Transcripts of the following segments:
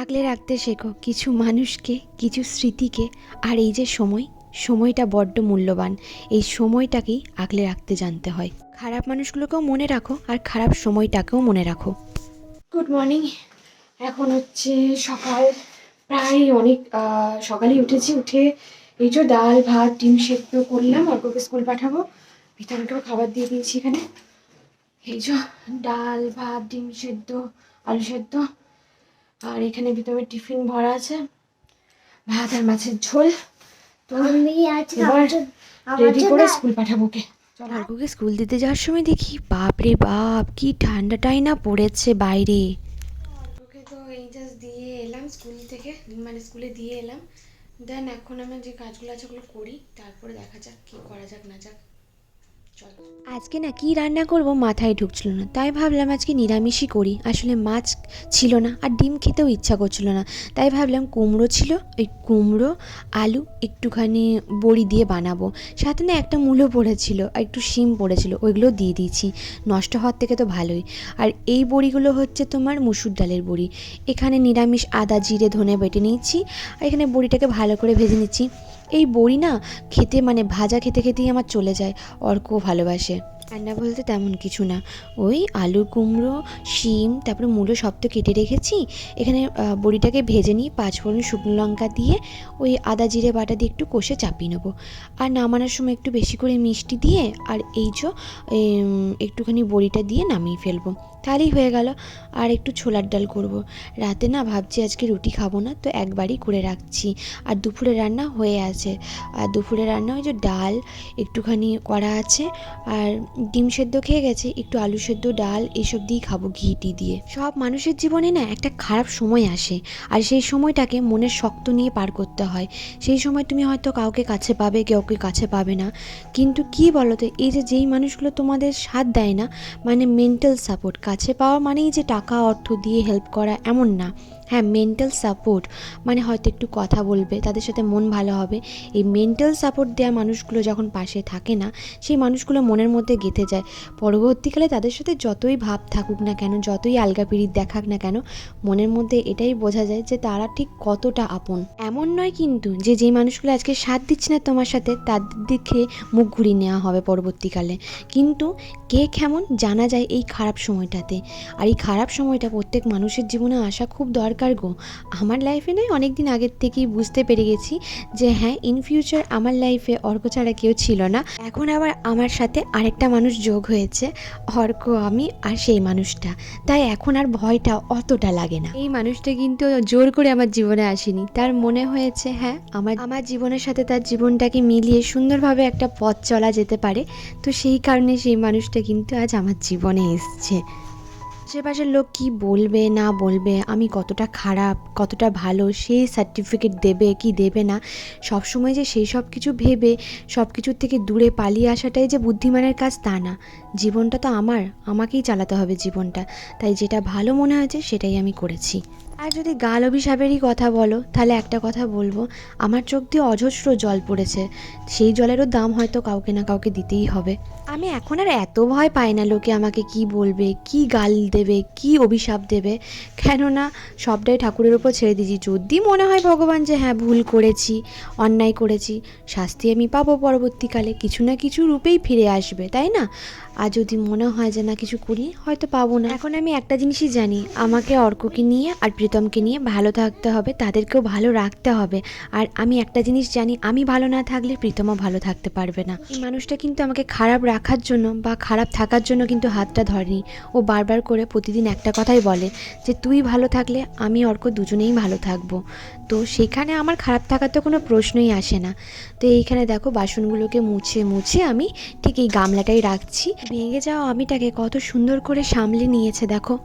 আগলে রাখতে শেখো কিছু মানুষকে কিছু স্মৃতিকে। আর এই যে সময় সময়টা বড্ড মূল্যবান। এই সময়টাকেই আগলে রাখতে জানতে হয়। খারাপ মানুষগুলোকেও মনে রাখো আর খারাপ সময়টাকেও মনে রাখো। গুড মর্নিং এখন হচ্ছে সকাল প্রায় অনেক আহ, সকালেই উঠেছি। উঠে এই যে ডাল ভাত ডিম সেদ্ধ করলাম অর্ককে স্কুল পাঠাবো। ভিতরকেও খাবার দিয়ে দিয়েছি এখানে। এই যে ডাল ভাত ডিম সেদ্ধ আলু সেদ্ধ। আর এখানে ভিতরে টিফিন ভরা আছে। ভাত আর মাছের ঝোল। তো রেডি করে স্কুল পাঠাবো ওকে। চল স্কুল দিতে যাওয়ার সময় দেখি বাপ রে বাপ কি ঠান্ডাটাই না পড়েছে বাইরে। অর্ককে তো এই জাস্ট দিয়ে এলাম স্কুল থেকে মানে স্কুলে দিয়ে এলাম। দেন এখন আমার যে কাজগুলো আছে ওগুলো করি তারপরে দেখা যাক কি করা যাক না যাক। আজকে না কি রান্না করব মাথায় ঢুকছিল না। তাই ভাবলাম আজকে নিরামিষই করি। আসলে মাছ ছিল না আর ডিম খেতেও ইচ্ছা করছিল না। তাই ভাবলাম কুমড়ো ছিল ওই কুমড়ো, আলু একটুখানি বড়ি দিয়ে বানাবো। সাথে না একটা মূলো পড়েছিল আর একটু শিম পড়েছিল, ওইগুলো দিয়ে দিয়েছি। নষ্ট হওয়ার থেকে তো ভালোই। আর এই বড়িগুলো হচ্ছে তোমার মুসুর ডালের বড়ি। এখানে নিরামিষ আদা, জিরে, ধনে বেটে নিয়েছি। আর এখানে বড়িটাকে ভালো করে ভেজে নিচ্ছি। এই বড়ি না খেতে মানে ভাজা খেতে খেতেই আমার চলে যায়। অর্কও ভালোবাসে। রান্না বলতে তেমন কিছু না। ওই আলু কুমড়ো, শিম, তারপরে মূলো সব তো কেটে রেখেছি। এখানে বড়িটাকে ভেজে নিয়ে পাঁচ ফোড়ন শুকনো লঙ্কা দিয়ে ওই আদা জিরে বাটা দিয়ে একটু কষে চাপিয়ে নেব। আর নামানোর সময় একটু বেশি করে মিষ্টি দিয়ে আর এই যে একটুখানি বড়িটা দিয়ে নামিয়ে ফেলব। তাহলেই হয়ে গেল। আর একটু ছোলার ডাল করব। রাতে না ভাবছি আজকে রুটি খাব না, তো একবারই করে রাখছি। আর দুপুরে রান্না হয়ে আছে। আর দুপুরে রান্না ওই যে ডাল, একটুখানি করা আছে। আর ডিম সেদ্ধ খেয়ে গেছে, একটু আলু সেদ্ধ, ডাল এসব দিয়েই খাব ঘি, টি দিয়ে। সব মানুষের জীবনে না একটা খারাপ সময় আসে, আর সেই সময়টাকে মনের শক্ত নিয়ে পার করতে হয়। সেই সময় তুমি হয়তো কাউকে কাছে পাবে কাউকে কাছে পাবে না। কিন্তু কি বলো তো এই যে যেই মানুষগুলো তোমাদের সাথ দেয় না মানে মেন্টাল সাপোর্ট কাছে পাওয়া মানেই যে টাকা, অর্থ দিয়ে হেল্প করা এমন না। হ্যাঁ মেন্টাল সাপোর্ট মানে হয়তো একটু কথা বলবে, তাদের সাথে মন ভালো হবে। এই মেন্টাল সাপোর্ট দেওয়া মানুষগুলো যখন পাশে থাকে না, সেই মানুষগুলো মনের মধ্যে গেঁথে যায়। পরবর্তীকালে তাদের সাথে যতই ভাব থাকুক না কেন, যতই আলগা পিড়িত দেখাক না কেন, মনের মধ্যে এটাই বোঝা যায় যে তারা ঠিক কতটা আপন। এমন নয় কিন্তু যে যেই মানুষগুলো আজকে সাথ দিচ্ছে না তোমার সাথে, তাদের দিকে মুখ ঘুরিয়ে নেওয়া হবে পরবর্তীকালে। কিন্তু কে কেমন জানা যায় এই খারাপ সময়টাতে। আর এই খারাপ সময়টা প্রত্যেক মানুষের জীবনে আসা খুব দরকার। গো। আমার লাইফে নয় অনেক দিন আগের থেকেই বুঝতে পেরে গেছি যে হ্যাঁ ইন ফিউচার আমার লাইফে অর্ক ছাড়া কেউ ছিল না। এখন আবার আমার সাথে আরেকটা মানুষ যোগ হয়েছে, অর্ক, আমি আর সেই মানুষটা। তাই এখন আর ভয়টা অতটা লাগে না। এই মানুষটা কিন্তু জোর করে আমার জীবনে আসেনি। তার মনে হয়েছে হ্যাঁ আমার আমার জীবনের সাথে তার জীবনটাকে মিলিয়ে সুন্দরভাবে একটা পথ চলা যেতে পারে। তো সেই কারণে সেই মানুষটা কিন্তু আজ আমার জীবনে এসছে। আশেপাশের লোক কি বলবে, না বলবে, আমি কতটা খারাপ, কতটা ভালো, সেই সার্টিফিকেট দেবে, কি দেবে না, সবসময় যে সেই সব কিছু ভেবে, সব কিছুর থেকে দূরে পালিয়ে আসাটাই যে বুদ্ধিমানের কাজ তা না। জীবনটা তো আমার, আমাকেই চালাতে হবে জীবনটা। তাই যেটা ভালো মনে হয়েছে, সেটাই আমি করেছি। আর যদি গাল অভিশাপেরই কথা বলো, তাহলে একটা কথা বলব, আমার চোখ দিয়ে অজস্র জল পড়েছে। সেই জলেরও দাম হয়তো কাউকে না কাউকে দিতেই হবে। আমি এখন আর এত ভয় পাই না লোকে আমাকে কি বলবে, কি গাল দেবে, কি অভিশাপ দেবে। কেননা, সবটাই ঠাকুরের ওপর ছেড়ে দিয়েছি। যদি মনে হয় ভগবান যে হ্যাঁ ভুল করেছি, অন্যায় করেছি, শাস্তি আমি পাবো পরবর্তীকালে। কিছু না কিছু রূপেই ফিরে আসবে, তাই না? আর যদি মনে হয় যে না কিছু করি, হয়তো পাবো না। এখন আমি একটা জিনিসই জানি, আমাকে অর্ককে নিয়ে আর প্রীতমকে নিয়ে ভালো থাকতে হবে, তাদেরকেও ভালো রাখতে হবে। আর আমি একটা জিনিস জানি, আমি ভালো না থাকলে প্রীতমও ভালো থাকতে পারবে না। এই মানুষটা কিন্তু আমাকে খারাপ রাখার জন্য বা খারাপ থাকার জন্য কিন্তু হাতটা ধরেনি। ও বারবার করে প্রতিদিন একটা কথাই বলে যে, তুই ভালো থাকলে আমি অর্ক দুজনেই ভালো থাকব। তো সেখানে আমার খারাপ থাকার তো কোনো প্রশ্নই আসে না। তো এইখানে দেখো, বাসনগুলোকে মুছে মুছে আমি ঠিক এই গামলাটাই রাখছি। ভেঙে যাওয়া আমিটাকে কত সুন্দর করে সামলে নিয়েছে, দেখো।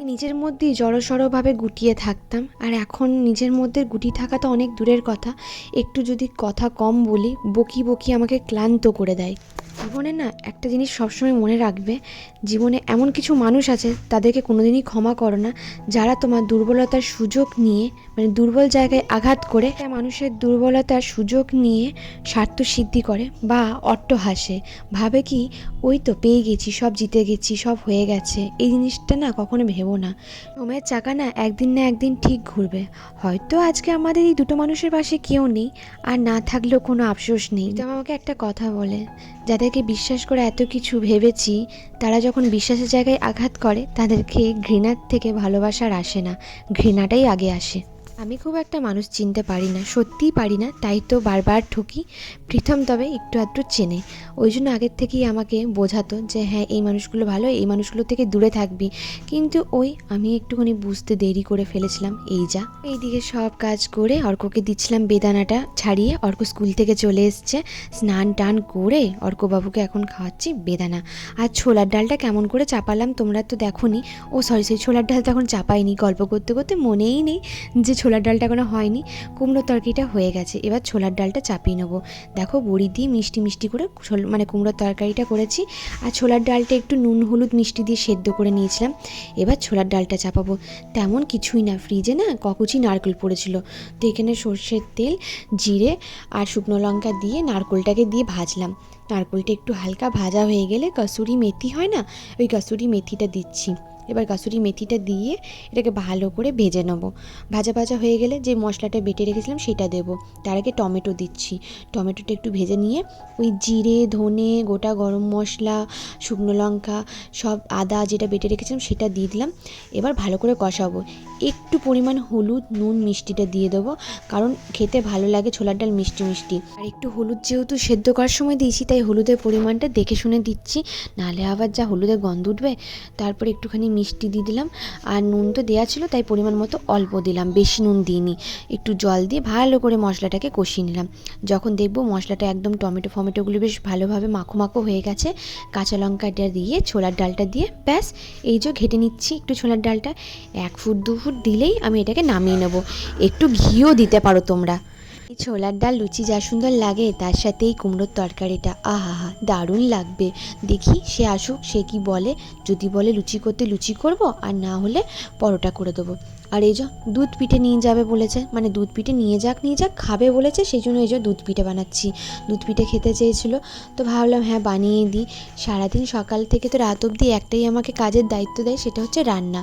নিজের মধ্যেই জড়সড়ভাবে গুটিয়ে থাকতাম, আর এখন নিজের মধ্যে গুটি থাকা তো অনেক দূরের কথা। একটু যদি কথা কম বলি, বকি বকি আমাকে ক্লান্ত করে দেয়। জীবনে না একটা জিনিস সবসময় মনে রাখবে, জীবনে এমন কিছু মানুষ আছে তাদেরকে কোনোদিনই ক্ষমা করো না, যারা তোমার দুর্বলতার সুযোগ নিয়ে মানে দুর্বল জায়গায় আঘাত করে মানুষের দুর্বলতার সুযোগ নিয়ে স্বার্থ সিদ্ধি করে বা অট্ট হাসে। ভাবে কি, ওই তো পেয়ে গেছি, সব জিতে গেছি, সব হয়ে গেছে। এই জিনিসটা না কখনো ভেবো না। সময়ের চাকা না একদিন না একদিন ঠিক ঘুরবে। হয়তো আজকে আমাদের এই দুটো মানুষের পাশে কেউ নেই, আর না থাকলেও কোনো আফসোস নেই। আমাকে একটা কথা বলে যাদেরকে বিশ্বাস করে এত কিছু ভেবেছি, তারা যখন বিশ্বাসের জায়গায় আঘাত করে, তাদেরকে ঘৃণার থেকে ভালোবাসার আসে না। ঘৃণাটাই আগে আসে। আমি খুব একটা মানুষ চিনতে পারি না, সত্যিই পারি না, তাই তো বারবার ঠকি। প্রথম তবে একটু আধটু চেনে। ওই জন্য আগের থেকেই আমাকে বোঝাতো যে হ্যাঁ এই মানুষগুলো ভালো, এই মানুষগুলো থেকে দূরে থাকবি। কিন্তু ওই আমি একটুখানি বুঝতে দেরি করে ফেলেছিলাম, এই যা। এইদিকে সব কাজ করে অর্ককে দিচ্ছিলাম বেদানাটা ছাড়িয়ে। অর্ক স্কুল থেকে চলে এসছে। স্নান টান করে অর্কবাবুকে এখন খাওয়াচ্ছি বেদানা। আর ছোলার ডালটা কেমন করে চাপালাম তোমরা তো দেখোনি। ও সরি সরি ছোলার ডাল তো এখন চাপাইনি। গল্প করতে করতে মনেই নেই যে ছোলার ডালটা এখনও হয়নি, কুমড়ো তরকারিটা হয়ে গেছে। এবার ছোলার ডালটা চাপিয়ে নেব। দেখো বড়ি দিয়ে মিষ্টি মিষ্টি করে মানে কুমড়োর তরকারিটা করেছি। আর ছোলার ডালটা একটু নুন হলুদ মিষ্টি দিয়ে সেদ্ধ করে নিয়েছিলাম। এবার ছোলার ডালটা চাপাবো। তেমন কিছুই না, ফ্রিজে না ককুচি নারকেল পড়েছিল। তো এখানে সর্ষের তেল, জিরে আর শুকনো লঙ্কা দিয়ে নারকেলটাকে দিয়ে ভাজলাম। নারকেলটা একটু হালকা ভাজা হয়ে গেলে কসুরি মেথি হয় না? ওই কসুরি মেথিটা দিচ্ছি। এবার কাসুরি মেথিটা দিয়ে এটাকে ভালো করে ভেজে নেব। ভাজা ভাজা হয়ে গেলে যে মশলাটা বেটে রেখেছিলাম সেটা দেবো। তার আগে টমেটো দিচ্ছি। টমেটোটা একটু ভেজে নিয়ে ওই জিরে, ধনে, গোটা গরম মশলা, শুকনো লঙ্কা, সব আদা যেটা বেটে রেখেছিলাম সেটা দিয়ে দিলাম। এবার ভালো করে কষাবো। একটু পরিমাণ হলুদ, নুন, মিষ্টিটা দিয়ে দেবো। কারণ খেতে ভালো লাগে ছোলার ডাল মিষ্টি মিষ্টি। আর একটু হলুদ যেহেতু সেদ্ধ করার সময় দিয়েছি, তাই হলুদের পরিমাণটা দেখে শুনে দিচ্ছি। নাহলে আবার যা হলুদের গন্ধ উঠবে, তারপর একটুখানি মিষ্টি দিয়ে দিলাম। আর নুন তো দেওয়া ছিল, তাই পরিমাণ মতো অল্প দিলাম, বেশি নুন দিইনি। একটু জল দিয়ে ভালো করে মশলাটাকে কষিয়ে নিলাম। যখন দেখব মশলাটা একদম টমেটো ফমেটোগুলো বেশ ভালোভাবে মাখো মাখো হয়ে গেছে, কাঁচা লঙ্কাটা দিয়ে, ছোলার ডালটা দিয়ে, ব্যাস, এই যে ঘেটে নিচ্ছি একটু ছোলার ডালটা। এক ফুট, দু ফুট দিলেই আমি এটাকে নামিয়ে নেব। একটু ঘিও দিতে পারো তোমরা। এই ছোলার ডাল লুচি যা সুন্দর লাগে, তার সাথে এই কুমড়োর তরকারিটা। আহা দারুণ লাগবে। দেখি সে আসুক, সে কি বলে? যদি বলে লুচি করতে লুচি করব, আর না হলে পরোটা করে দেবো। আর এই যে দুধ পিঠে নিয়ে যাবে বলেছে মানে দুধ পিঠে নিয়ে যাক নিয়ে যাক, খাবে বলেছে সেই জন্য এই যে দুধ পিঠে বানাচ্ছি। দুধ পিঠে খেতে চেয়েছিল, তো ভাবলাম হ্যাঁ বানিয়ে দিই। সারাদিন সকাল থেকে তো রাত অবধি একটাই আমাকে কাজের দায়িত্ব দেয়, সেটা হচ্ছে রান্না।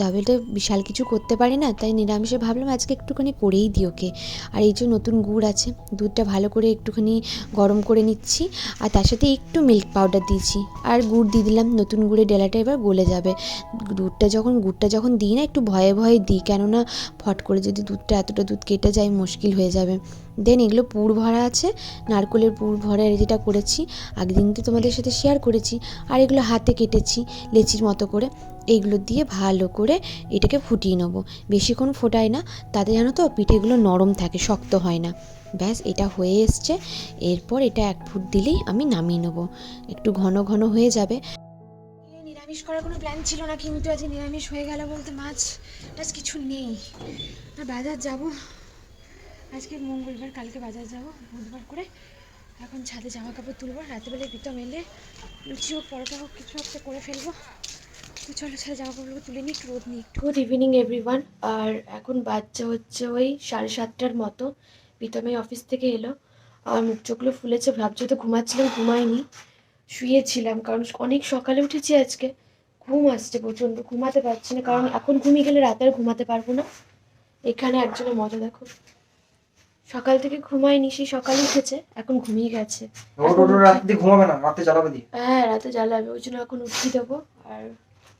তবে তো বিশাল কিছু করতে পারি না, তাই নিরামিষে ভাবলাম আজকে একটুখানি করেই দিই ওকে। আর এই যে নতুন গুড় আছে, দুধটা ভালো করে একটুখানি গরম করে নিচ্ছি, আর তার সাথে একটু মিল্ক পাউডার দিয়েছি। আর গুড় দিয়ে দিলাম, নতুন গুড়ের ডেলাটা এবার গলে যাবে। দুধটা যখন, গুড়টা যখন দিই না, একটু ভয়ে ভয়ে দিই, কেননা ফট করে যদি দুধটা এতটা দুধ কেটে যায়, মুশকিল হয়ে যাবে। দেন এগুলো পুর ভরা আছে, নারকলের পুর ভরা যেটা করেছি, আগের দিন তো তোমাদের সাথে শেয়ার করেছি, আর এগুলো হাতে কেটেছি লেচির মতো করে। এইগুলো দিয়ে ভালো করে এটাকে ফুটিয়ে নেব। বেশিক্ষণ ফোটাই না। তাতে জানো তো পিঠেগুলো নরম থাকে, শক্ত হয় না। ব্যাস, এটা হয়ে এসছে। এরপর এটা এক ফুট দিলেই আমি নামিয়ে নেব। একটু ঘন ঘন হয়ে যাবে। নিরামিষ করার কোনো প্ল্যান ছিল না কিন্তু আজ নিরামিষ হয়ে গেল বলতে মাছ। টাছ কিছু নেই। আর বাজার যাব। আজকে মঙ্গলবার, কালকে বাজার যাব। বুধবার করে এখন ছাদে জামা কাপড় তুলবো। রাতেবেলায় প্রীতম এলে লুচি হোক, পরোটা হোক, কিছু একটা করে ফেলব। তো চলো ছাদে জামা কাপড়গুলো তুলে নিই একটু রোদ নিই একটু। গুড ইভিনিং এভরিওয়ান আর এখন বাচ্চা হচ্ছে ওই সাড়ে সাতটার মতো। প্রীতমে অফিস থেকে এলো। আর মুখ চোখগুলো ফুলেছে ভাবছি তো ঘুমাচ্ছিলাম ঘুমাইনি। শুয়েছিলাম কারণ অনেক সকালে উঠেছি আজকে। ঘুম আসছে প্রচণ্ড ঘুমাতে পারছি না কারণ এখন ঘুমিয়ে গেলে রাতে আর ঘুমাতে পারব না। এখানে একজনের মজা দেখো। সকাল থেকে ঘুমায়নি সেই সকালে উঠেছে এখন ঘুমিয়ে গেছে। রাত দিয়ে ঘুমাবে না রাতে চালাবে দিয়ে। হ্যাঁ রাতে জ্বালাবে ওই জন্য এখন উঠিয়ে দেবো। আর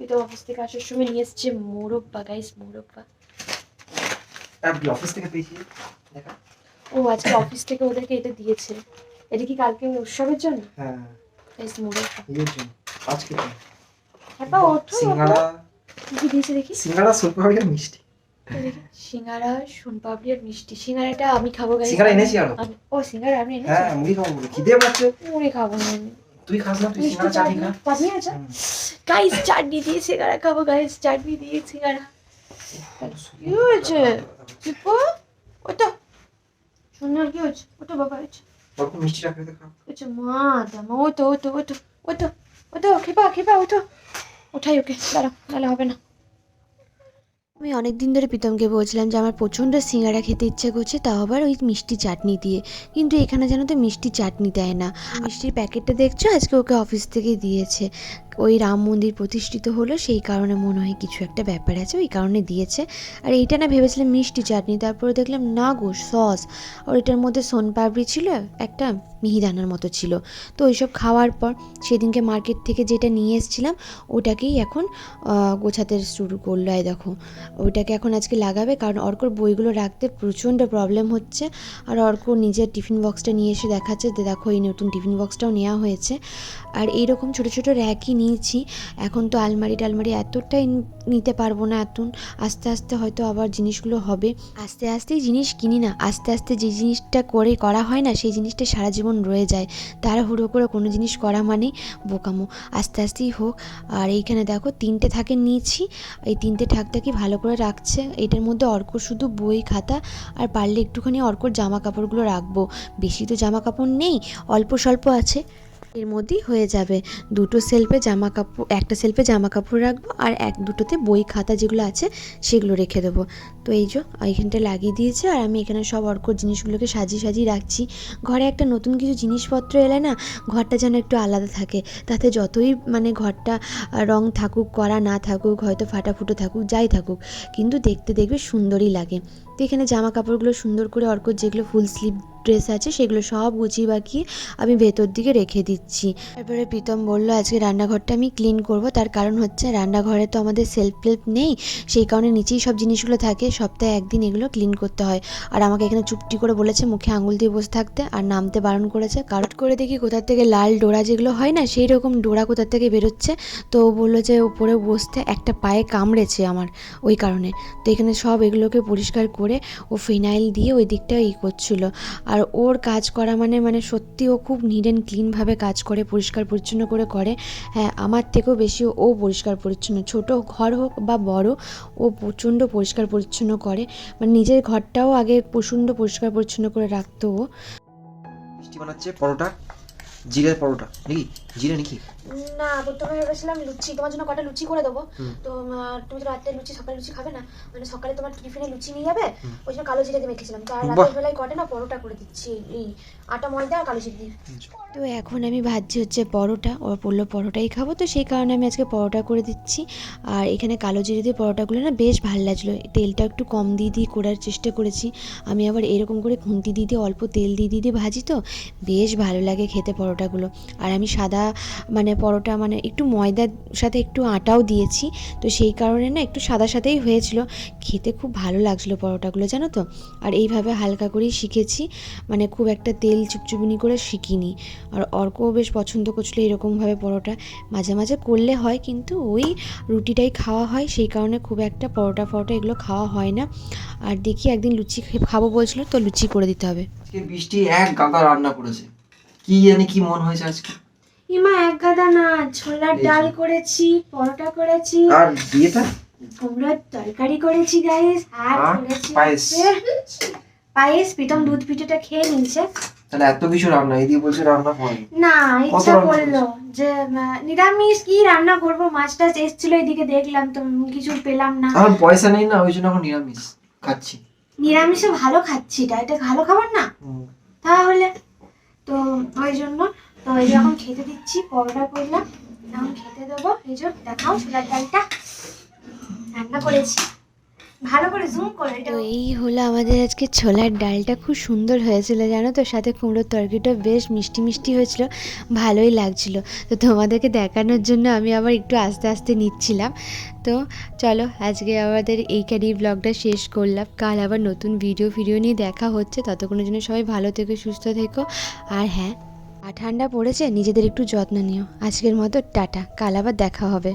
প্রীতম অফিস থেকে আসার সময় নিয়ে এসছে মোরব্বা গাইস মোরব্বা। আপনি অফিস থেকে পেয়েছি দেখা। ও আজকে অফিস থেকে ওদেরকে এটা দিয়েছে। এটা কি কালকে উৎসবের জন্য? হ্যাঁ। গাইস মোরব্বা। ইয়ের জন্য। আজকে তো। ওঠো সিঙ্গাড়া কি কি দিয়েছে দেখি? সিঙ্গাড়া সুপার মিষ্টি। সিঙ্গারা সোনপাপড়ি আর মিষ্টি। সিঙ্গারাটা আমি খাব গাইস সিঙ্গাড়া এনেছি আরও। ও সিঙ্গারা আমি এনেছি? হ্যাঁ মুড়ি খাব খিদে পাচ্ছে। মুড়ি খাব না আমি। তুই খাস না তুই সিঙ্গারা চাটনি না চাটনি আছে? গাইস চাটনি দিয়ে সিঙ্গারা খাব গাইস চাটনি দিয়ে সিঙ্গারা। কি হয়েছে? ওটা সুন্দর কি হয়েছে? ওটা বাবা হয়েছে অল্প মিষ্টি রাখলে তো খাও ওই মা দামা ও তো ও তো ও তো ও তো ও তো খেপা খেপা ওঠাই ওকে দাঁড়াও নাহলে হবে না। আমি অনেক দিন ধরে প্রীতমকে বলছিলাম যে আমার প্রচণ্ড সিঙ্গারা খেতে ইচ্ছে করছে, তাও আবার ওই মিষ্টি চাটনি দিয়ে। কিন্তু এখানে যেন তো মিষ্টি চাটনি দেয় না। মিষ্টির প্যাকেটটা দেখছ? আজকে ওকে অফিস থেকে দিয়েছে। ওই রাম মন্দির প্রতিষ্ঠিত হলো, সেই কারণে মনে হয় কিছু একটা ব্যাপার আছে, ওই কারণে দিয়েছে। আর এইটা না ভেবেছিলাম মিষ্টি চাটনি, তারপরে দেখলাম না গো, সস। আর এটার মধ্যে সোনপাপড়ি ছিল, একটা মিহিদানার মতো ছিল। তো ওইসব খাওয়ার পর সেদিনকে মার্কেট থেকে যেটা নিয়ে এসেছিলাম, ওটাকেই এখন গোছাতে শুরু করল। এই দেখো, ওইটাকে এখন আজকে লাগাবে, কারণ অর্কর বইগুলো রাখতে প্রচণ্ড প্রবলেম হচ্ছে। আর অর্ক নিজের টিফিন বক্সটা নিয়ে এসে দেখাচ্ছে দেখো এই নতুন টিফিন বক্সটাও নেওয়া হয়েছে। আর এইরকম ছোটো ছোটো র্যাকই নিয়েছি। এখন তো আলমারি টালমারি এতটাই নিতে পারব না এত আস্তে আস্তে হয়তো আবার জিনিসগুলো হবে। আস্তে আস্তেই জিনিস কিনি না, আস্তে আস্তে যে জিনিসটা করে করা হয় না, সেই জিনিসটা সারা জীবন রয়ে যায়। তাড়াহুড়ো করে কোনো জিনিস করা মানেই বোকামো। আস্তে আস্তেই হোক। আর এইখানে দেখো তিনটে থাকে নিয়েছি। এই তিনটে ঠাকটাকি ভালো করে রাখছে? এটার মধ্যে অর্ক শুধু বই, খাতা আর পারলে একটুখানি অর্কর জামা কাপড়গুলো রাখব। বেশি তো জামা কাপড় নেই, অল্প স্বল্প আছে। এর মধ্যেই হয়ে যাবে। দুটো সেলফে জামা কাপড় একটা সেলফে জামা কাপড় রাখব আর এক দুটোতে বই খাতা যেগুলো আছে সেগুলো রেখে দেবো। তো এই যে, এইখানটা লাগিয়ে দিয়েছে আর আমি এখানে সব অর্কর জিনিসগুলোকে সাজিয়ে সাজিয়ে রাখছি। ঘরে একটা নতুন কিছু জিনিসপত্র এলে না, ঘরটা যেন একটু আলাদা থাকে। তাতে যতই মানে ঘরটা রং থাকুক, করা না থাকুক, হয়তো ফাটাফুটো থাকুক, যাই থাকুক, কিন্তু দেখতে দেখবে সুন্দরই লাগে। তো এখানে জামা কাপড়গুলো সুন্দর করে অর্কর যেগুলো ফুল স্লিভ ড্রেস আছে, সেগুলো সব গুছিয়ে বাকিয়ে আমি ভেতর দিকে রেখে দিচ্ছি। তারপরে প্রীতম বলল, আজকে রান্নাঘরটা আমি ক্লিন করব। তার কারণ হচ্ছে রান্নাঘরে তো আমাদের সেলফ হেল্প নেই। সেই কারণে নিচেই সব জিনিসগুলো থাকে। সপ্তাহে একদিন এগুলো ক্লিন করতে হয়। আর আমাকে এখানে চুপটি করে বলেছে, মুখে আঙুল দিয়ে বসে থাকতে আর নামতে বারণ করেছে। কারট করে দেখি কোথার থেকে লাল ডোরা যেগুলো হয় না, সেই রকম ডোরা কোথার থেকে বেরোচ্ছে। তো বলল যে উপরে বসতে একটা পায়ে কামড়েছে আমার, ওই কারণে। তো এখানে সব এগুলোকে পরিষ্কার করে ও ফিনাইল দিয়ে ওই দিকটা ই করছিল। আর ওর কাজ করা মানে মানে সত্যি ও খুব নিট অ্যান্ড ক্লিনভাবে কাজ করে, পরিষ্কার পরিচ্ছন্ন করে করে। হ্যাঁ আমার থেকেও বেশি ও পরিষ্কার পরিচ্ছন্ন। ছোট ঘর হোক বা বড়, ও প্রচণ্ড পরিষ্কার পরিচ্ছন্ন করে। মানে নিজের ঘরটাও আগে প্রচণ্ড পরিষ্কার পরিচ্ছন্ন করে রাখতো ও। মিষ্টি বানাচ্ছে, পরোটা। জিরের পরোটা নাকি? জিরে নাকি? না প্রথমে ভেবেছিলাম লুচি তোমার জন্য কটা লুচি করে দেবো। তো তুমি তো রাত্রে লুচি সকালে লুচি খাবে না মানে সকালে তোমার টিফিনে লুচি নিয়ে যাবে ওই জন্য কালো জিরে দিয়ে মেখেছিলাম। তো আর। রাতের বেলায় কটা না পরোটা করে দিচ্ছি এই আটা, ময়দা আর কালো দিয়ে তো এখন আমি ভাজছি হচ্ছে পরোটা ওর বলল পরোটাই খাব। তো সেই কারণে আমি আজকে পরোটা করে দিচ্ছি। আর এখানে কালো জিরে দিয়ে পরোটাগুলো না বেশ ভালো লাগছিল। তেলটা একটু কম দিয়ে দিয়ে করার চেষ্টা করেছি। আমি আবার এরকম করে খুন্তি দিয়ে দিয়ে অল্প তেল দিয়ে দিয়ে দিয়ে ভাজি তো, বেশ ভালো লাগে খেতে পরোটাগুলো। আর আমি সাদা মানে পরোটা মানে একটু ময়দার সাথে একটু আটাও দিয়েছি। তো সেই কারণে না একটু সাদা সাদাই হয়েছিল। খেতে খুব ভালো লাগছিল পরোটাগুলো, জানো তো? আর এইভাবে হালকা করেই শিখেছি। মানে খুব একটা তেল চুপচুপুনি করে শিখিনি। আর অর্কও বেশ পছন্দ করছিল এরকমভাবে পরোটা। মাঝে মাঝে করলে হয় কিন্তু ওই রুটিটাই খাওয়া হয় সেই কারণে খুব একটা পরোটা ফরোটা এগুলো খাওয়া হয় না। আর দেখি একদিন লুচি খাব বলছিল তো লুচি করে দিতে হবে। আজকে বৃষ্টি এক গাদা রান্না করেছে। কি জানি কি মন হয়েছে আজকে। ইমা এক গাদা না ছোলার ডাল করেছি পরোটা করেছি। আর বিয়েটা কুমড়োর তরকারি করেছি গাইস আর আর করেছি পায়েস। পায়েস প্রীতম দুধ পিঠেটা খেয়ে নিয়েছে। তাহলে এত কিছু রান্না এদিকে বলছে রান্না হয়নি। না ইচ্ছা করল যে নিরামিষ কি রান্না করব? মাছ টাছ এসেছিল এদিকে দেখলাম তো কিছু পেলাম না। আমার পয়সা নেই না ওই জন্য এখন নিরামিষ খাচ্ছি। নিরামিষে ভালো খাচ্ছি এটা এটা ভালো খাবার না? তাহলে তো ওই জন্য তো এই যে এখন খেতে দিচ্ছি পরোটা করলাম এখন খেতে দেবো। এই যে দেখাও ছোলার ডালটা। রান্না করেছি। ভালো করে জুম করে তো এই হলো আমাদের আজকে ছোলার ডালটা। খুব সুন্দর হয়েছিল, জানো তো? সাথে কুমড়োর তরকারিটা বেশ মিষ্টি মিষ্টি হয়েছিল, ভালোই লাগছিল। তো তোমাদেরকে দেখানোর জন্য আমি আবার একটু আস্তে আস্তে নিচ্ছিলাম। তো চলো, আজকে আমাদের এইখানেই ব্লগটা শেষ করলাম। কাল আবার নতুন ভিডিও ভিডিও নিয়ে দেখা হচ্ছে। ততক্ষণের জন্য সবাই ভালো থেকো, সুস্থ থেকো। আর হ্যাঁ আর ঠান্ডা পড়েছে, নিজেদের একটু যত্ন নিও। আজকের মতো, টাটা। কাল আবার দেখা হবে।